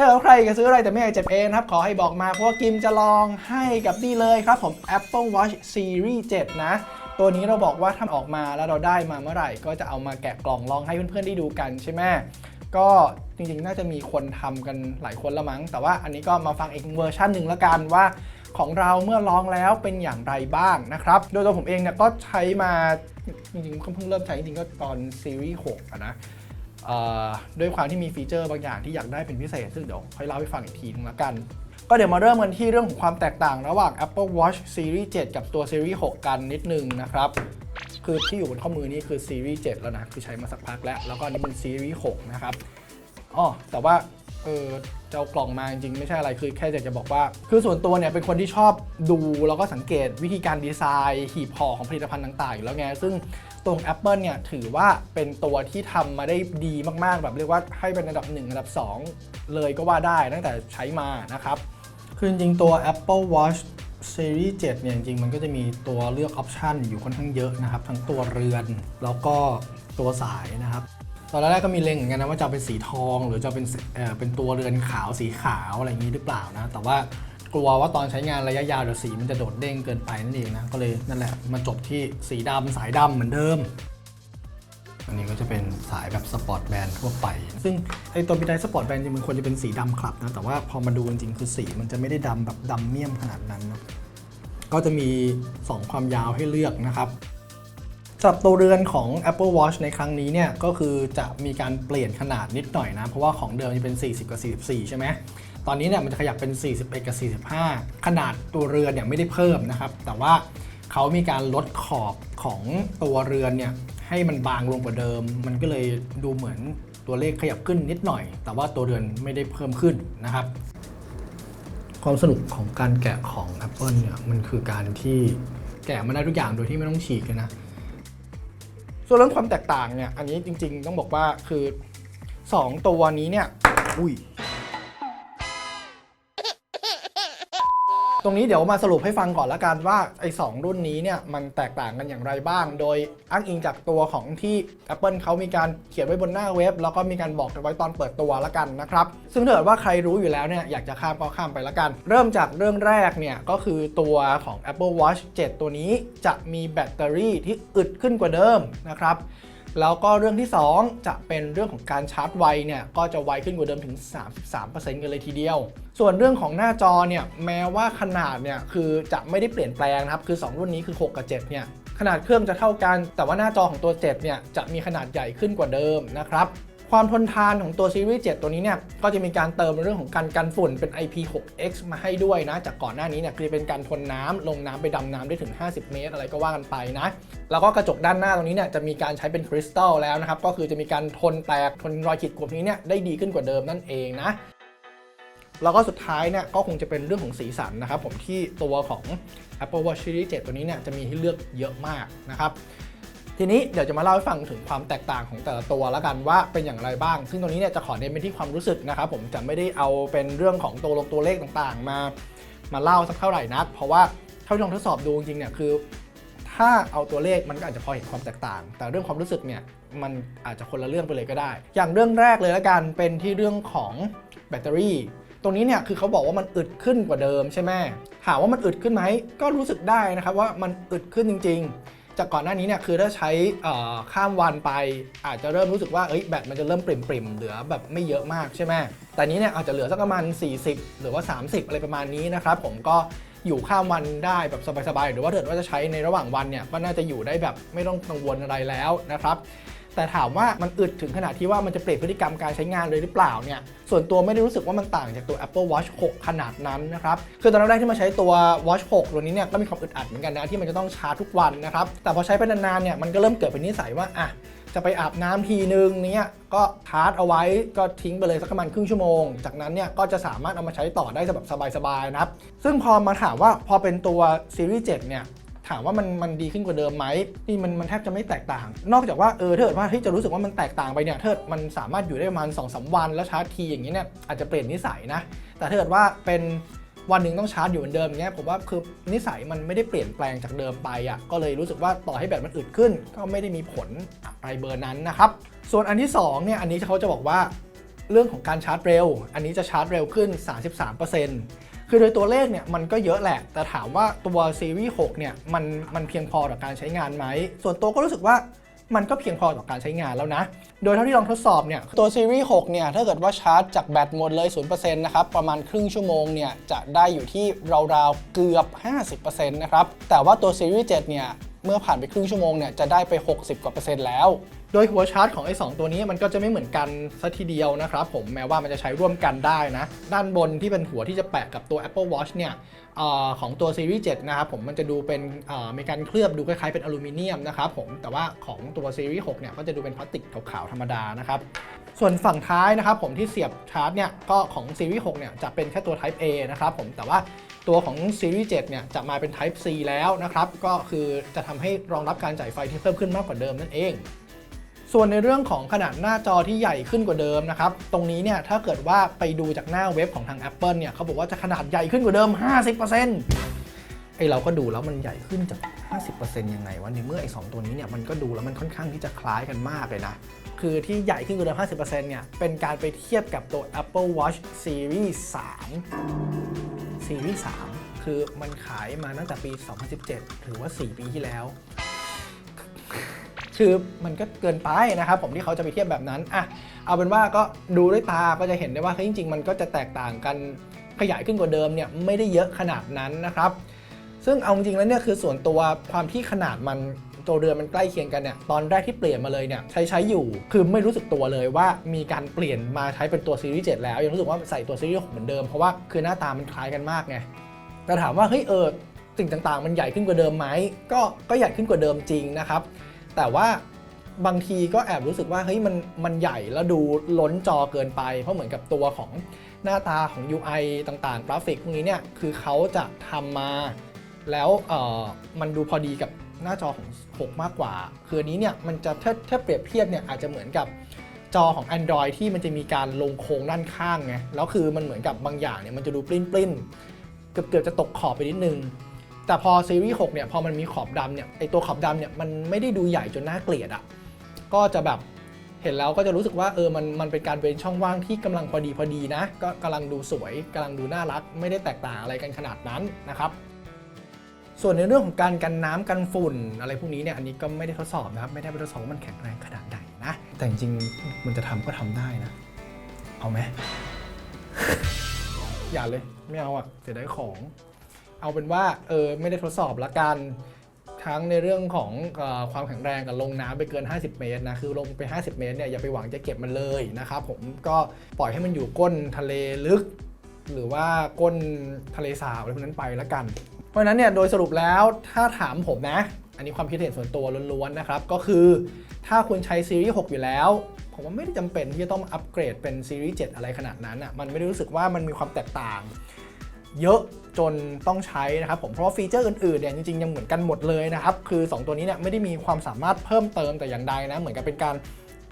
ถ้าเกิดว่าใครจะซื้ออะไรแต่ไม่อยากเจ็บเองนะครับ ขอให้บอกมาเพราะว่ากิมจะลองให้กับนี่เลยครับผม Apple Watch Series 7 นะ ตัวนี้เราบอกว่าถ้าออกมาแล้วเราได้มาเมื่อไหร่ ก็จะเอามาแกะกล่องลองให้เพื่อนๆได้ดูกันใช่ไหมก็จริงๆ น่าจะมีคนทำกันหลายคนละมั้ง แต่ว่าอันนี้ก็มาฟังอีกเวอร์ชันหนึ่งละกันว่าของเราเมื่อลองแล้วเป็นอย่างไรบ้างนะครับ โดยตัวผมเองเนี่ยก็ใช้มาจริงๆก็เพิ่งเริ่มใช้จริงๆก็ตอนซีรีส์6นะ ด้วยความที่มีฟีเจอร์บางอย่างที่อยากได้เป็นพิเศษ ซึ่งเดี๋ยวค่อยเล่าให้ฟังอีกทีนึงละกัน ก็เดี๋ยวมาเริ่มกันที่เรื่องของความแตกต่างระหว่าง Apple Watch Series 7 กับตัว Series 6 กันนิดนึงนะครับคือที่อยู่บนข้อมือนี่คือ Series 7 แล้วนะ คือใช้มาสักพักแล้ว แล้วก็อันนี้เป็น Series 6 นะครับอ๋อแต่ว่าเออเจ้ากล่องมาจริงๆไม่ใช่อะไรคือแค่อยากจะบอกว่า คือส่วนตัวเนี่ยเป็นคนที่ชอบดูแล้วก็สังเกตวิธีการดีไซน์ หีบห่อของผลิตภัณฑ์ต่างๆอยู่แล้วไงซึ่ง ตรง Apple เนี่ยถือว่าเป็นตัวที่ทำมาได้ดีมากๆ แบบเรียกว่าให้เป็นอันดับ 1 อันดับ 2 เลยก็ว่าได้ตั้งแต่ใช้มานะครับ คือจริงๆตัว Apple Watch Series 7 เนี่ยจริงๆ มันก็จะมีตัวเลือกออปชันอยู่ค่อนข้างเยอะนะครับ ทั้งตัวเรือนแล้วก็ตัวสายนะครับ ตอนแรกก็มีเล็งเหมือนกันนะว่าจะเป็นสีทอง หรือจะเป็นเเป็นตัวเรือนขาวสีขาวอะไรอย่างนี้หรือเปล่านะ แต่ว่า กลัวว่าตอนใช้งานระยะยาวเดี๋ยวสีมันจะโดดเด้งเกินไปนั่นเองนะ ก็เลยนั่นแหละมาจบที่สีดำสายดำเหมือนเดิม อันนี้ก็จะเป็นสายแบบสปอร์ตแบนด์ทั่วไป ซึ่งไอตัวบิไดสปอร์ตแบนด์จริงมันควรจะเป็นสีดำคลับนะ แต่ว่าพอมาดูจริงๆคือสีมันจะไม่ได้ดำแบบดำเมี่ยมขนาดนั้นนะก็จะมี 2 ความยาวให้เลือกนะครับสำหรับตัวเรือนของ Apple Watch ในครั้งนี้เนี่ยก็คือจะมีการเปลี่ยนขนาดนิดหน่อยนะ เพราะว่าของเดิมจะเป็น 40 กับ 44 ใช่ไหม ตอนนี้เนี่ยมันจะขยับเป็น 41 กับ 45 ขนาดตัวเรือนเนี่ยไม่ได้เพิ่มนะครับ แต่ว่าเขามีการลดขอบของตัวเรือนเนี่ยให้มันบางลงกว่าเดิม มันก็เลยดูเหมือนตัวเลขขยับขึ้นนิดหน่อย แต่ว่าตัวเรือนไม่ได้เพิ่มขึ้นนะครับ ความสนุกของการแกะของ Apple เนี่ยมันคือการที่แกะมาได้ทุกอย่างโดยที่ไม่ต้องฉีกเลยนะ ส่วนเรื่องความแตกต่างเนี่ย อันนี้จริง ๆ ต้องบอกว่าคือ 2 ตัวนี้เนี่ย อุ้ย ตรงนี้เดี๋ยวมาสรุปให้ฟังก่อนละกันว่าไอ้สองรุ่นนี้เนี่ยมันแตกต่างกันอย่างไรบ้าง โดยอ้างอิงจากตัวของที่ Apple เขามีการเขียนไว้บนหน้าเว็บ แล้วก็มีการบอกไว้ตอนเปิดตัวละกันนะครับ ซึ่งถ้าเกิดว่าใครรู้อยู่แล้วเนี่ยอยากจะข้ามก็ข้ามไปละกัน เริ่มจากเรื่องแรกเนี่ยก็คือตัวของ Apple Watch 7 ตัวนี้จะมีแบตเตอรี่ที่อึดขึ้นกว่าเดิมนะครับ แล้วก็เรื่องที่ 2 จะเป็นเรื่องของการชาร์จไวเนี่ยก็จะไวขึ้นกว่าเดิมถึง 33%กันเลยทีเดียว ส่วนเรื่องของหน้าจอเนี่ยแม้ว่าขนาดเนี่ยคือจะไม่ได้เปลี่ยนแปลงนะครับคือ 2 รุ่นนี้คือ 6 กับ 7 เนี่ยขนาดเครื่องจะเท่ากัน แต่ว่าหน้าจอของตัว 7 เนี่ยจะมีขนาดใหญ่ขึ้นกว่าเดิมนะครับ ความทนทานของตัวซีรีส์7ตัวนี้เนี่ยก็จะมีการเติมเรื่องของการกันฝุ่นเป็น IP6X มาให้ด้วยนะ จากก่อนหน้านี้เนี่ยคือเป็นการทนน้ำลงน้ำไปดำน้ำได้ถึง 50 เมตร อะไรก็ว่ากันไปนะ แล้วก็กระจกด้านหน้าตรงนี้เนี่ยจะมีการใช้เป็นคริสตัลแล้วนะครับ ก็คือจะมีการทนแตกทนรอยขีดข่วนนี้เนี่ยได้ดีขึ้นกว่าเดิมนั่นเองนะแล้วก็สุดท้ายเนี่ยก็คงจะเป็นเรื่องของสีสันนะครับผมที่ตัวของ Apple Watch Series 7 ตัวนี้เนี่ยจะมีให้เลือกเยอะมากนะครับ ทีนี้เดี๋ยวจะมาเล่าให้ฟังถึงความแตกต่างของแต่ละตัวแล้วกันว่าเป็นอย่างไรบ้าง ซึ่งตรงนี้เนี่ยจะขอเน้นไปที่ความรู้สึกนะครับผมจะไม่ได้เอาเป็นเรื่องของตัวลงตัวเลขต่างๆ มา มาเล่าสักเท่าไหร่นัก เพราะว่าเท่าที่ลองทดสอบดูจริงเนี่ยคือถ้าเอาตัวเลขมันก็อาจจะพอเห็นความแตกต่าง แต่เรื่องความรู้สึกเนี่ยมันอาจจะคนละเรื่องไปเลยก็ได้ อย่างเรื่องแรกเลยละกันเป็นที่เรื่องของแบตเตอรี่ ตรงนี้เนี่ยคือเขาบอกว่ามันอึดขึ้นกว่าเดิมใช่ไหมถามว่ามันอึดขึ้นไหมก็รู้สึกได้นะครับว่ามันอึดขึ้นจริง ๆ จากก่อนหน้านี้เนี่ยคือถ้าใช้ข้ามวันไป อาจจะเริ่มรู้สึกว่าเอ้ยแบตมันจะเริ่มปริ่มๆเหลือแบบไม่เยอะมากใช่ไหมแต่นี้เนี่ยอาจจะเหลือสักประมาณ 40 หรือว่า 30 อะไรประมาณนี้นะครับผมก็อยู่ข้ามวันได้แบบสบายๆ หรือว่าถ้าเกิดว่าจะใช้ในระหว่างวันเนี่ยก็น่าจะอยู่ได้แบบไม่ต้องกังวลอะไรแล้วนะครับ แต่ถามว่ามันอึดถึงขนาดที่ว่ามันจะเปลี่ยนพฤติกรรมการใช้งานเลยหรือเปล่าเนี่ยส่วนตัวไม่ได้รู้สึกว่ามันต่างจากตัว Apple Watch 6 ขนาดนั้นนะครับคือตอนแรกที่มาใช้ตัว Watch 6 ตัวนี้เนี่ยก็มีความอึดอัดเหมือนกันนะที่มันจะต้องชาร์จทุกวันนะครับแต่พอใช้ไปนานๆเนี่ยมันก็เริ่มเกิดเป็นนิสัยว่าอะจะไปอาบน้ำทีนึงเนี่ยก็ชาร์จเอาไว้ก็ทิ้งไปเลยสักประมาณครึ่งชั่วโมง จากนั้นเนี่ยก็จะสามารถเอามาใช้ต่อได้แบบสบายๆนะครับซึ่งพอมาถามว่าพอเป็นตัวซีรีส์7เนี่ย ถามว่ามันมันดีขึ้นกว่าเดิมไหมนี่มันมันแทบจะไม่แตกต่าง นอกจากว่าเออถ้าเกิดว่าที่จะรู้สึกว่ามันแตกต่างไปเนี่ยถ้าเกิดมันสามารถอยู่ได้ประมาณ2อสวันแล้วชาร์จทีอย่างนี้เนี่ยอาจจะเปลี่ยนนิสัยนะ แต่ถ้าเกิดว่าเป็นวันหนึ่งต้องชาร์จอยู่เหมือนเดิมเงี้ยผมว่าคือนิสัยมันไม่ได้เปลี่ยนแปลงจากเดิมไปอะก็เลยรู้สึกว่าต่อให้แบตมันอึดขึ้น ก็ไม่ได้มีผลอะไรเบอร์นั้นนะครับส่วนอันที่สองเนี่ยอันนี้เขาจะบอกว่าเรื่องของการชาร์จเร็ว อันนี้จะชาร์จเร็วขึ้น 33% คือโดยตัวเลขเนี่ยมันก็เยอะแหละ แต่ถามว่าตัวซีรีส์6เนี่ยมันมันเพียงพอต่อการใช้งานไหม ส่วนตัวก็รู้สึกว่ามันก็เพียงพอต่อการใช้งานแล้วนะ โดยเท่าที่ลองทดสอบเนี่ย ตัวซีรีส์6เนี่ย ถ้าเกิดว่าชาร์จจากแบตหมดเลย 0%นะครับ ประมาณครึ่งชั่วโมงเนี่ย จะได้อยู่ที่ราวๆ เกือบ 50%นะครับ แต่ว่าตัวซีรีส์7เนี่ย เมื่อผ่านไปครึ่งชั่วโมงเนี่ย จะได้ไป 60 กว่าเปอร์เซ็นต์แล้ว โดยหัวชาร์จของไอ้สตัวนี้มันก็จะไม่เหมือนกันสัทีเดียวนะครับผมแม้ว่ามันจะใช้ร่วมกันได้นะ ด้านบนที่เป็นหัวที่จะแปะกับตัว Apple Watch เนี่ยออของตัวซีรีส์7นะครับผมมันจะดูเป็นมีการเคลือบดูคล้ายๆเป็นอลูมิเนียมนะครับผมแต่ว่าของตัวซีรีส์6เนี่ยก็จะดูเป็นพลาสติกขาวๆธรรมดานะครับส่วนฝั่งท้ายนะครับผมที่เสียบชาร์จเนี่ยก็ของซีรีส์6เนี่ยจะเป็นแค่ตัว Type A นะครับผมแต่ว่าตัวของซีรีส์7เนี่ยจะมาเป็น Type C แล้วนะครับก็คือจะทำให้รองรับการจ่ายไฟที่เพิ่มขึ้นมากกว่าเดิมนั่นเอง ส่วนในเรื่องของขนาดหน้าจอที่ใหญ่ขึ้นกว่าเดิมนะครับ ตรงนี้เนี่ยถ้าเกิดว่าไปดูจากหน้าเว็บของทาง Apple เนี่ยเขาบอกว่าจะขนาดใหญ่ขึ้นกว่าเดิม 50%ไอเราก็ดูแล้วมันใหญ่ขึ้นจาก 50%ยังไงวะในเมื่อไอสองตัวนี้เนี่ยมันก็ดูแล้วมันค่อนข้างที่จะคล้ายกันมากเลยนะ คือที่ใหญ่ขึ้นกว่าเดิม 50%เนี่ยเป็นการไปเทียบกับตัว Apple Watch Series 3 Series 3 คือมันขายมาตั้งแต่ปี 2017 หรือว่า 4 ปีที่แล้ว คือมันก็เกินไปนะครับผมที่เขาจะไปเทียบแบบนั้นอะเอาเป็นว่าก็ดูด้วยตาก็จะเห็นได้ว่าเฮ้ยจริง ๆ มันก็จะแตกต่างกันขยายขึ้นกว่าเดิมเนี่ยไม่ได้เยอะขนาดนั้นนะครับ ซึ่งเอาจริงแล้วเนี่ยคือส่วนตัวความที่ขนาดมันตัวเรือมันใกล้เคียงกันเนี่ยตอนแรกที่เปลี่ยนมาเลยเนี่ยใช้ใช้อยู่คือไม่รู้สึกตัวเลยว่ามีการเปลี่ยนมาใช้เป็นตัวซีรีส์7แล้ว ยังรู้สึกว่าใส่ตัวซีรีส์6เหมือนเดิมเพราะว่าคือหน้าตามันคล้ายกันมากไงแต่ถามว่าเฮ้ยเออสิ่งต่างๆ มันใหญ่ขึ้นกว่าเดิมไหมก็ก็ใหญ่ขึ้นกว่าเดิมจริงนะครับ แต่ว่าบางทีก็แอบรู้สึกว่าเฮ้ยมันมันใหญ่แล้วดูล้นจอเกินไป เพราะเหมือนกับตัวของหน้าตาของ UI ต่างๆ กราฟิกพวกนี้เนี่ยคือเขาจะทำมา แล้วเออมันดูพอดีกับหน้าจอของ 6 มากกว่า คืออันนี้เนี่ยมันจะถ้าถ้าเปรียบเทียบเนี่ยอาจจะเหมือนกับจอของ Android ที่มันจะมีการลงโค้งด้านข้างไงแล้วคือมันเหมือนกับบางอย่างเนี่ยมันจะดูปลิ้นปลิ้นๆเกือบเกือบจะตกขอบไปนิดนึง แต่พอซีรีส์6เนี่ยพอมันมีขอบดำเนี่ยไอตัวขอบดำเนี่ยมันไม่ได้ดูใหญ่จนน่าเกลียดอะ่ะก็จะแบบเห็นแล้วก็จะรู้สึกว่าเออมันมันเป็นการเว้นช่องว่างที่กำลังพอดีพอดีนะ ก็กำลังดูสวยกำลังดูน่ารัก ไม่ได้แตกต่างอะไรกันขนาดนั้นนะครับ ส่วนในเรื่องของการกันน้ำกันฝุ่น อะไรพวกนี้เนี่ยอันนี้ก็ไม่ได้ทดสอบนะครับ ไม่ได้ไปทดสอบว่ามันแข็งแรงขนาดไหนนะ แต่จริงๆมันจะทำก็ทำได้นะ เอาไหมอย่าเลยไม่เอาอะเสียดายของ เอาเป็นว่าเออไม่ได้ทดสอบละกันทั้งในเรื่องของอความแข็งแรงกับลงน้ำไปเกิน 50 เมตรนะคือลงไป 50 เมตรเนี่ยอย่าไปหวังจะเก็บมันเลยนะครับผมก็ปล่อยให้มันอยู่ก้นทะเลลึก หรือว่าก้นทะเลสาบอะไรพวกนั้นไปละกัน เพราะฉะนั้นเนี่ยโดยสรุปแล้วถ้าถามผมนะ อันนี้ความคิดเห็นส่วนตัวล้วนๆนะครับ ก็คือถ้าคุณใช้ซีรีส์ 6 อยู่แล้ว ผมว่าไม่ได้จำเป็นที่จะต้องอัปเกรดเป็นซีรีส์ 7 อะไรขนาดนั้นอะมันไม่ได้รู้สึกว่ามันมีความแตกต่าง เยอะจนต้องใช้นะครับผมเพราะว่าฟีเจอร์อื่นๆเนี่ยจริงๆยังเหมือนกันหมดเลยนะครับคือ 2 ตัวนี้เนี่ยไม่ได้มีความสามารถเพิ่มเติมแต่อย่างใดนะเหมือนกับเป็นการ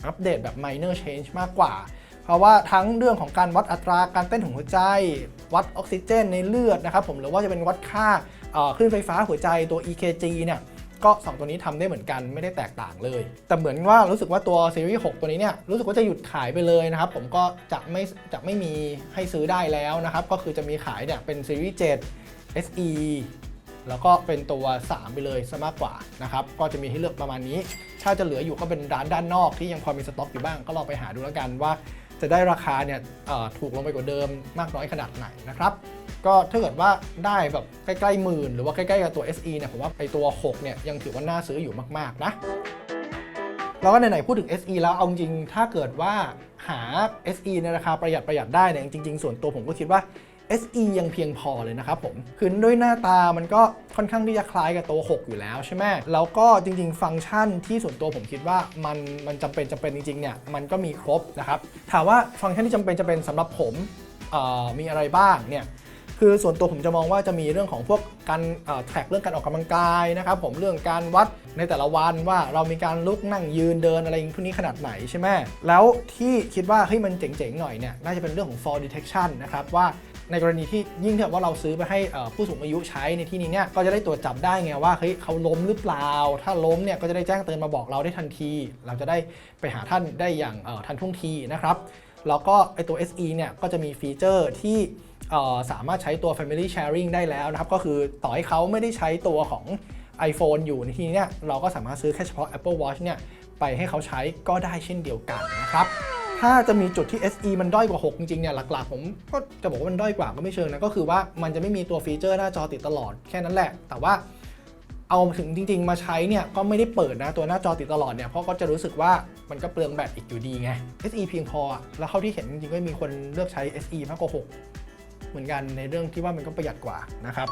อัปเดตแบบ minor change มากกว่า เพราะว่าทั้งเรื่องของการวัดอัตราการเต้นของหัวใจ วัดออกซิเจนในเลือดนะครับผมหรือว่าจะเป็นวัดค่าคลื่นไฟฟ้าหัวใจตัว EKG เนี่ย ก็ 2 ตัวนี้ทำได้เหมือนกันไม่ได้แตกต่างเลย แต่เหมือนว่ารู้สึกว่าตัวซีรีส์6ตัวนี้เนี่ยรู้สึกว่าจะหยุดขายไปเลยนะครับ ผมก็จะไม่จะไม่มีให้ซื้อได้แล้วนะครับ ก็คือจะมีขายเนี่ยเป็นซีรีส์7 SE แล้วก็เป็นตัว 3 ไปเลยซะมากกว่านะครับ ก็จะมีให้เลือกประมาณนี้ ถ้าจะเหลืออยู่ก็เป็นร้านด้านนอกที่ยังพอมีสต็อกอยู่บ้างก็ลองไปหาดูแล้วกันว่า จะได้ราคาเนี่ยถูกลงไปกว่าเดิมมากน้อยขนาดไหนนะครับ ก็ถ้าเกิดว่าได้แบบใกล้ๆหมื่นหรือว่าใกล้ๆกับตัว SE เนี่ยผมว่าไอตัว 6 เนี่ยยังถือว่าน่าซื้ออยู่มากๆนะแล้วก็ไหนๆพูดถึง SE แล้วเอาจริงถ้าเกิดว่าหา SE ในราคาประหยัดประหยัดได้เนี่ยจริง ๆ ส่วนตัวผมก็คิดว่า SE ยังเพียงพอเลยนะครับผม คือด้วยหน้าตามันก็ค่อนข้างที่จะคล้ายกับตัว 6 อยู่แล้วใช่ไหมแล้วก็จริง ๆ ฟังก์ชันที่ส่วนตัวผมคิดว่ามันมันจำเป็นจำเป็นจริง ๆ เนี่ย มันก็มีครบนะครับ ถามว่าฟังก์ชันที่จำเป็นจะเป็นสำหรับผมมีอะไรบ้างเนี่ย คือส่วนตัวผมจะมองว่าจะมีเรื่องของพวกการแท็กเรื่องการออกกำลังกายนะครับผมเรื่องการวัดในแต่ละวันว่าเรามีการลุกนั่งยืนเดินอะไรพวกนี้ขนาดไหนใช่ไหมแล้วที่คิดว่าเฮ้ยมันเจ๋งๆหน่อยเนี่ยน่าจะเป็นเรื่องของ fall detection นะครับว่าในกรณีที่ยิ่งถ้าว่าเราซื้อไปให้ผู้สูงอายุใช้ในที่นี้เนี่ยก็จะได้ตรวจจับได้ไงว่าเฮ้ยเขาล้มหรือเปล่า ถ้าล้มเนี่ยก็จะได้แจ้งเตือนมาบอกเราได้ทันที เราจะได้ไปหาท่านได้อย่างทันท่วงทีนะครับแล้วก็ไอตัว SE เนี่ยก็จะมีฟีเจอร์ที่ สามารถใช้ตัว Family Sharing ได้แล้วนะครับ ก็คือต่อให้เขาไม่ได้ใช้ตัวของ iPhone อยู่ในที่นี้เราก็สามารถซื้อแค่เฉพาะ Apple Watch เนี่ยไปให้เขาใช้ก็ได้เช่นเดียวกันนะครับถ้าจะมีจุดที่ SE มันด้อยกว่า 6 จริงๆเนี่ยหลักๆ ผมก็จะบอกว่ามันด้อยกว่าก็ไม่เชิงนะ ก็คือว่ามันจะไม่มีตัวฟีเจอร์หน้าจอติดตลอดแค่นั้นแหละ แต่ว่าเอาถึงจริง ๆ มาใช้เนี่ยก็ไม่ได้เปิดนะตัวหน้าจอติดตลอดเนี่ยเพราะก็จะรู้สึกว่ามันก็เปลืองแบตอีกอยู่ดีไง SE เพียงพอ แล้วเข้าที่เห็นจริงๆก็มีคนเลือกใช้ SE มากกว่า 6 เหมือนกันในเรื่องที่ว่ามันก็ประหยัดกว่านะครับ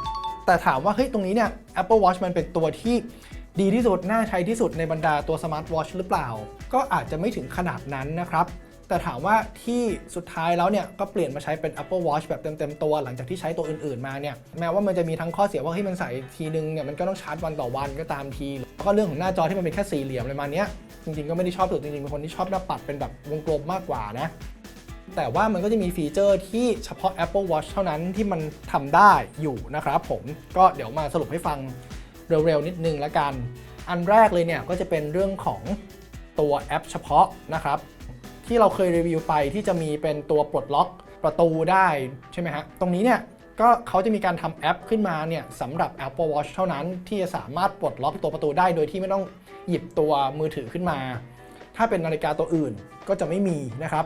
แต่ถามว่าเฮ้ยตรงนี้เนี่ย Apple Watch มันเป็นตัวที่ดีที่สุด น่าใช้ที่สุดในบรรดาตัวสมาร์ทวอชหรือเปล่า ก็อาจจะไม่ถึงขนาดนั้นนะครับ แต่ถามว่าที่สุดท้ายแล้วเนี่ยก็เปลี่ยนมาใช้เป็น Apple Watch แบบเต็มๆตัวหลังจากที่ใช้ตัวอื่นๆมาเนี่ยแม้ว่ามันจะมีทั้งข้อเสียว่าเฮ้ยมันใส่ทีนึงเนี่ยมันก็ต้องชาร์จวันต่อวันก็ตามที แล้วก็เรื่องของหน้าจอที่มันเป็นแค่สี่เหลี่ยมอะไรมาเนี้ยจริงๆก็ไม่ได้ชอบสุดจริงๆเป็นคนที่ชอบหน้าปัดเป็นแบบวงกลมมากกว่านะ แต่ว่ามันก็จะมีฟีเจอร์ที่เฉพาะ Apple Watch เท่านั้นที่มันทำได้อยู่นะครับผมก็เดี๋ยวมาสรุปให้ฟังเร็วๆนิดนึงละกัน อันแรกเลยเนี่ยก็จะเป็นเรื่องของตัวแอปเฉพาะนะครับ ที่เราเคยรีวิวไปที่จะมีเป็นตัวปลดล็อกประตูได้ใช่ไหมฮะตรงนี้เนี่ยก็เขาจะมีการทำแอปขึ้นมาเนี่ยสำหรับ Apple Watch เท่านั้นที่จะสามารถปลดล็อกตัวประตูได้โดยที่ไม่ต้องหยิบตัวมือถือขึ้นมา ถ้าเป็นนาฬิกาตัวอื่นก็จะไม่มีนะครับ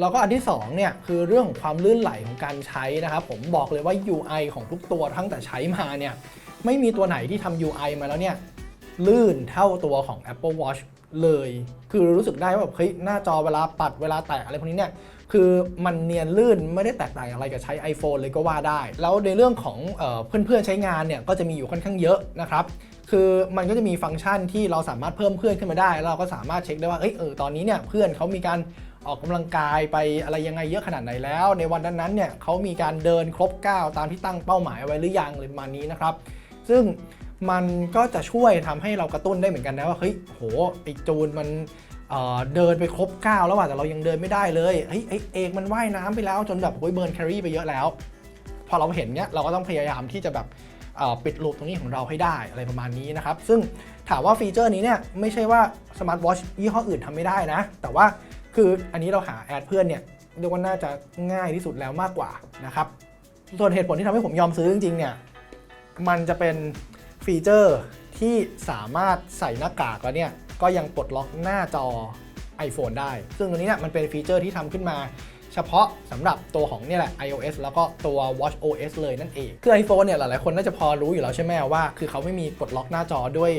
แล้วก็อันที่2เนี่ยคือเรื่องของความลื่นไหลของการใช้นะครับ ผมบอกเลยว่า UI ของทุกตัวทั้งแต่ใช้มาเนี่ยไม่มีตัวไหนที่ทำ UI มาแล้วเนี่ยลื่นเท่าตัวของ Apple Watch เลย คือรู้สึกได้ว่าแบบเฮ้ยหน้าจอเวลาปัดเวลาแตะอะไรพวกนี้เนี่ยคือมันเนียนลื่นไม่ได้แตกต่างอะไรกับใช้ iPhone เลยก็ว่าได้ แล้วในเรื่องของเออเพื่อนๆใช้งานเนี่ยก็จะมีอยู่ค่อนข้างเยอะนะครับคือมันก็จะมีฟังก์ชันที่เราสามารถเพิ่มเพื่อนขึ้นมาได้ เราก็สามารถเช็คได้ว่าเออตอนนี้เนี่ยเพื่อนเขามีการ ออกกำลังกายไปอะไรยังไงเยอะขนาดไหนแล้ว ในวันนั้นๆเนี่ยเขามีการเดินครบ9ตามที่ตั้งเป้าหมายไว้หรือยังเลยประมาณนี้นะครับ ซึ่งมันก็จะช่วยทำให้เรากระตุ้นได้เหมือนกันนะว่าเฮ้ยโหไอจูนมันเเดินไปครบ9แล้วว่ะแต่เรายังเดินไม่ได้เลยเฮ้ยเอกมันว่ายน้ำไปแล้วจนแบบโอ้ยเบิร์นแคลอรี่ไปเยอะแล้ว พอเราเห็นเนี้ยเราก็ต้องพยายามที่จะแบบปิดลูปตรงนี้ของเราให้ได้อะไรประมาณนี้นะครับ ซึ่งถามว่าฟีเจอร์นี้เนี่ยไม่ใช่ว่าสมาร์ทวอชยี่ห้ออื่นทำไม่ได้นะ แต่ว่า คืออันนี้เราหาแอดเพื่อนเนี่ยเรียกว่าน่าจะง่ายที่สุดแล้วมากกว่านะครับ ส่วนเหตุผลที่ทำให้ผมยอมซื้อจริงๆเนี่ยมันจะเป็นฟีเจอร์ที่สามารถใส่หน้ากากแล้วเนี่ยก็ยังปลดล็อกหน้าจอ iPhone ได้ ซึ่งตัวนี้เนี่ยมันเป็นฟีเจอร์ที่ทำขึ้นมาเฉพาะสำหรับตัวของเนี่ยแหละ iOS แล้วก็ตัว Watch OS เลยนั่นเอง คือ iPhone เนี่ยหลายๆคนน่าจะพอรู้อยู่แล้วใช่ไหมว่า คือเขาไม่มีปลดล็อกหน้าจอด้วย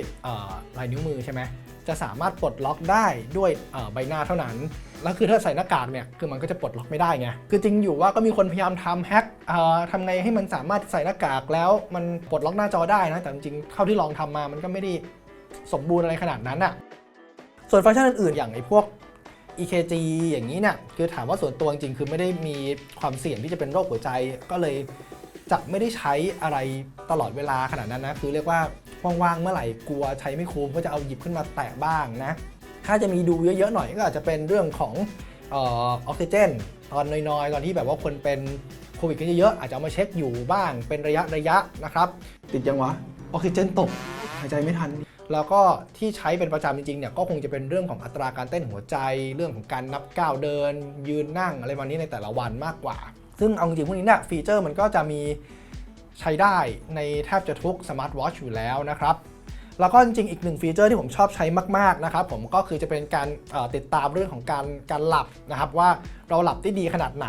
ลายนิ้วมือใช่ไหม จะสามารถปลดล็อกได้ด้วยใบหน้าเท่านั้น แล้วคือถ้าใส่หน้ากากเนี่ยคือมันก็จะปลดล็อกไม่ได้ไง คือจริงอยู่ว่าก็มีคนพยายามทำแฮกทำไงให้มันสามารถใส่หน้ากากแล้วมันปลดล็อกหน้าจอได้นะ แต่จริงๆเท่าที่ลองทำมามันก็ไม่ได้สมบูรณ์อะไรขนาดนั้นอะส่วนฟังก์ชันอื่นๆ อย่างไอ้พวก EKG อย่างนี้เนี่ยคือถามว่าส่วนตัวจริงๆคือไม่ได้มีความเสี่ยงที่จะเป็นโรคหัวใจก็เลยจะไม่ได้ใช้อะไรตลอดเวลาขนาดนั้นนะ คือเรียกว่า ว่างๆเมื่อไหร่กลัวใช้ไม่คุ้มก็จะเอาหยิบขึ้นมาแตะบ้างนะ ถ้าจะมีดูเยอะๆหน่อยก็อาจจะเป็นเรื่องของเออออกซิเจน ตอนน้อยๆตอนที่แบบว่าคนเป็นโควิดกันเยอะๆอาจจะเอามาเช็คอยู่บ้างเป็นระยะระยะๆนะครับ ติดยังวะออกซิเจนตกหายใจไม่ทัน แล้วก็ที่ใช้เป็นประจำจริงๆเนี่ยก็คงจะเป็นเรื่องของอัตราการเต้นหัวใจ เรื่องของการนับก้าวเดิน ยืนนั่งอะไรประมาณนี้ในแต่ละวันมากกว่า ซึ่งเอาจริงๆพวกนี้เนี่ยฟีเจอร์มันก็จะมี ใช้ได้ในแทบจะทุกสมาร์ทวอชอยู่แล้วนะครับ แล้วก็จริงๆ อีกหนึ่งฟีเจอร์ที่ผมชอบใช้มากๆนะครับผมก็คือจะเป็นการติดตามเรื่องของการการหลับนะครับว่าเราหลับได้ดีขนาดไหน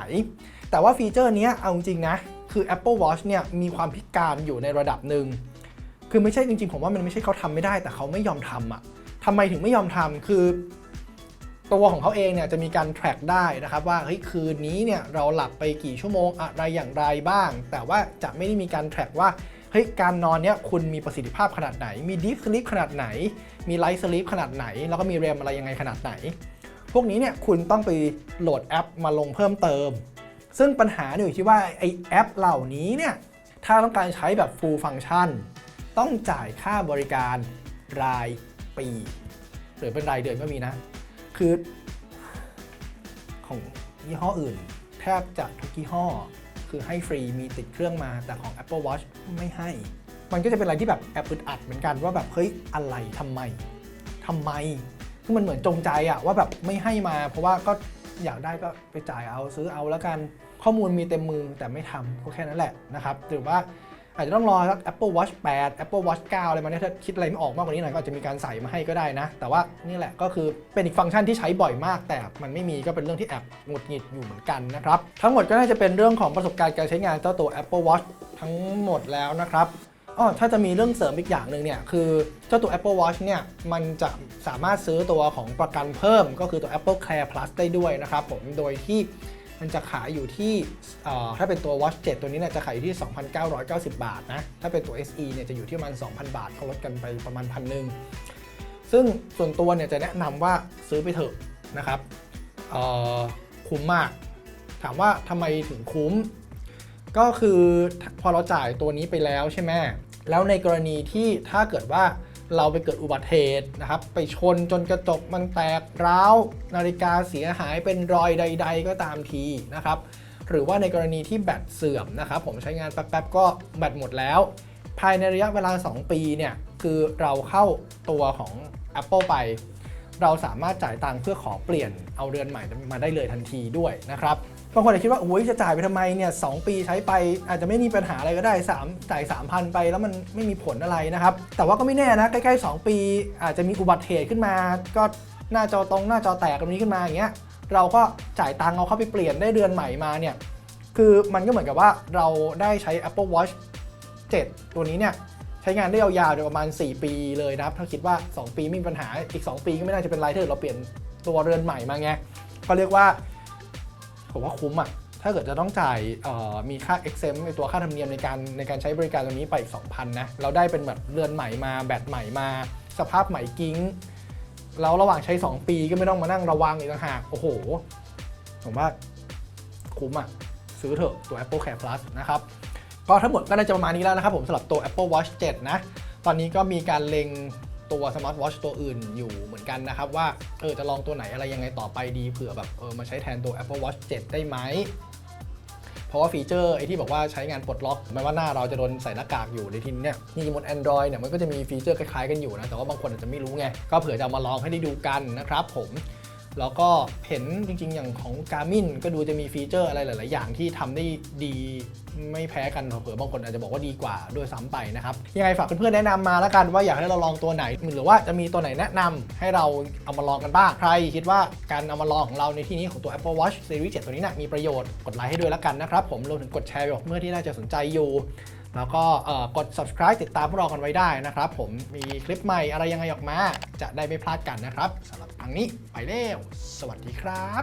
แต่ว่าฟีเจอร์นี้เอาจริงๆนะคือ Apple Watch เนี่ยมีความพิการอยู่ในระดับหนึ่งคือไม่ใช่จริงๆ ผมว่ามันไม่ใช่เขาทำไม่ได้แต่เขาไม่ยอมทำอะทำไมถึงไม่ยอมทำคือ ตัวของเขาเองเนี่ยจะมีการ track ได้นะครับว่าเฮ้ยคืนนี้เนี่ยเราหลับไปกี่ชั่วโมงอะไรอย่างไรบ้าง แต่ว่าจะไม่ได้มีการ track ว่าเฮ้ยการนอนเนี่ยคุณมีประสิทธิภาพขนาดไหน มี deep sleep ขนาดไหน มี light sleep ขนาดไหน แล้วก็มี REM อะไรยังไงขนาดไหน พวกนี้เนี่ยคุณต้องไปโหลดแอปมาลงเพิ่มเติม ซึ่งปัญหาอยู่ที่ว่าไอแอปเหล่านี้เนี่ยถ้าต้องการใช้แบบ full function ต้องจ่ายค่าบริการรายปี หรือเป็นรายเดือนก็มีนะ คือของยี่ห้ออื่น แทบจะทุกยี่ห้อ คือให้ฟรีมีติดเครื่องมาแต่ของ Apple Watch ไม่ให้ มันก็จะเป็นอะไรที่แบบแอบอึดอัดเหมือนกันว่าแบบเฮ้ยอะไรทำไมทำไมคือมันเหมือนจงใจอะว่าแบบไม่ให้มา เพราะว่าก็อยากได้ก็ไปจ่ายเอาซื้อเอาแล้วกันข้อมูลมีเต็มมือแต่ไม่ทำก็แค่นั้นแหละนะครับหรือว่า อาจจะต้องรอสัก Apple Watch 8 Apple Watch 9 อะไรมาเนี่ยถ้าคิดอะไรไม่ออกมากกว่านี้หน่อยก็อาจจะมีการใส่มาให้ก็ได้นะ แต่ว่านี่แหละก็คือเป็นอีกฟังก์ชันที่ใช้บ่อยมาก แต่มันไม่มีก็เป็นเรื่องที่แอบหงุดหงิดอยู่เหมือนกันนะครับ ทั้งหมดก็น่าจะเป็นเรื่องของประสบการณ์การใช้งานเจ้าตัว Apple Watch ทั้งหมดแล้วนะครับอ๋อถ้าจะมีเรื่องเสริมอีกอย่างหนึ่งเนี่ยคือเจ้าตัว Apple Watch เนี่ยมันจะสามารถซื้อตัวของประกันเพิ่ม ก็คือตัว Apple Care Plus ได้ด้วยนะครับผมโดยที่ มันจะขายอยู่ที่ถ้าเป็นตัว Watch 7 ตัวนี้เนี่ยจะขายอยู่ที่ 2,990 บาทนะ ถ้าเป็นตัว SE เนี่ยจะอยู่ที่ประมาณ 2,000 บาทเขาลดกันไปประมาณพันหนึ่งซึ่งส่วนตัวเนี่ยจะแนะนำว่าซื้อไปเถอะนะครับคุ้มมาก ถามว่าทำไมถึงคุ้ม ก็คือพอเราจ่ายตัวนี้ไปแล้วใช่ไหมแล้วในกรณีที่ถ้าเกิดว่า เราไปเกิดอุบัติเหตุนะครับ ไปชนจนกระจกมันแตกร้าว นาฬิกาเสียหายเป็นรอยใด ๆ ก็ตามทีนะครับ หรือว่าในกรณีที่แบตเสื่อมนะครับ ผมใช้งานแป๊บๆก็แบตหมดแล้ว ภายในระยะเวลา 2 ปีเนี่ยคือเราเข้าตัวของ Apple ไป เราสามารถจ่ายตังค์เพื่อขอเปลี่ยนเอาเรือนใหม่มาได้เลยทันทีด้วยนะครับ บางคนอาจจะคิดว่าโอ้ยจะจ่ายไปทำไมเนี่ยสปีใช้ไปอาจจะไม่มีปัญหาอะไรก็ได้ 3 จ่าย 3,000 ไปแล้วมันไม่มีผลอะไรนะครับ แต่ว่าก็ไม่แน่นะ ใกล้ๆ 2 ปี อาจจะมีอุบัติเหตุขึ้นมา ก็หน้าจอตรงหน้าจอแตกตรงนี้ขึ้นมาอย่างเงี้ยเราก็จ่ายตังค์เอาเข้าไปเปลี่ยนได้เรือนใหม่มาเนี่ยคือมันก็เหมือนกับว่าเราได้ใช้ Apple Watch 7 ตัวนี้เนี่ยใช้งานได้ยาวๆเดี๋ยวประมาณ 4 ปีเลยนะครับ ถ้าคิดว่า 2 ปีไม่มีปัญหาอีก 2 ปีก็ไม่น่าจะเป็นไรถ้าเกิดเราเปลี่ยนตัวเรือนใหม่มาไงก็เรียกว่า ผมว่าคุ้มอะถ้าเกิดจะต้องจ่ายมีค่า exempt ในตัวค่าธรรมเนียมในการในการใช้บริการตรงนี้ไปอีก 2,000 นะ เราได้เป็นแบบเรือนใหม่มาแบตใหม่มา สภาพใหม่กิ้งแล้วระหว่างใช้ 2 ปีก็ไม่ต้องมานั่งระวังอีกต่างหาก โอ้โห ผมว่าคุ้มอะ ซื้อเถอะตัว Apple Care Plus นะครับ ก็ทั้งหมดก็น่าจะประมาณนี้แล้วนะครับผมสำหรับตัว Apple Watch 7 นะ ตอนนี้ก็มีการเล็ง ตัวสมาร์ทวอชตัวอื่นอยู่เหมือนกันนะครับ ว่าเออจะลองตัวไหนอะไรยังไงต่อไปดีเผื่อแบบเออมาใช้แทนตัว Apple Watch 7 ได้ไหมเพราะว่าฟีเจอร์ไอที่บอกว่าใช้งานปลดล็อกไม่ว่าหน้าเราจะโดนใส่หน้ากากอยู่ในทีนี้เนี่ยจริงๆบน Android เนี่ยมันก็จะมีฟีเจอร์คล้ายๆกันอยู่นะแต่ว่าบางคนอาจจะไม่รู้ไงก็เผื่อจะมาลองให้ได้ดูกันนะครับผม แล้วก็เห็นจริงๆ อย่างของ Garmin ก็ดูจะมีฟีเจอร์อะไรหลาย ๆ อย่างที่ทำได้ดีไม่แพ้กันเผื่อบางคนอาจจะบอกว่าดีกว่าด้วยซ้ำไปนะครับ ยังไงฝากเพื่อนๆ แนะนำมาแล้วกันว่าอยากให้เราลองตัวไหน หรือว่าจะมีตัวไหนแนะนำให้เราเอามาลองกันบ้าง ใครคิดว่าการเอามาลองของเราในที่นี้ของตัว Apple Watch Series 7 ตัวนี้นะมีประโยชน์กดไลค์ให้ด้วยแล้วกันนะครับผมรวมถึงกดแชร์บอกเมื่อที่น่าจะสนใจอยู่ แล้วก็กด subscribe ติดตามพวกเรากันไว้ได้นะครับ ผมมีคลิปใหม่อะไรยังไงออกมา จะได้ไม่พลาดกันนะครับสำหรับครั้งนี้ไปแล้ว สวัสดีครับ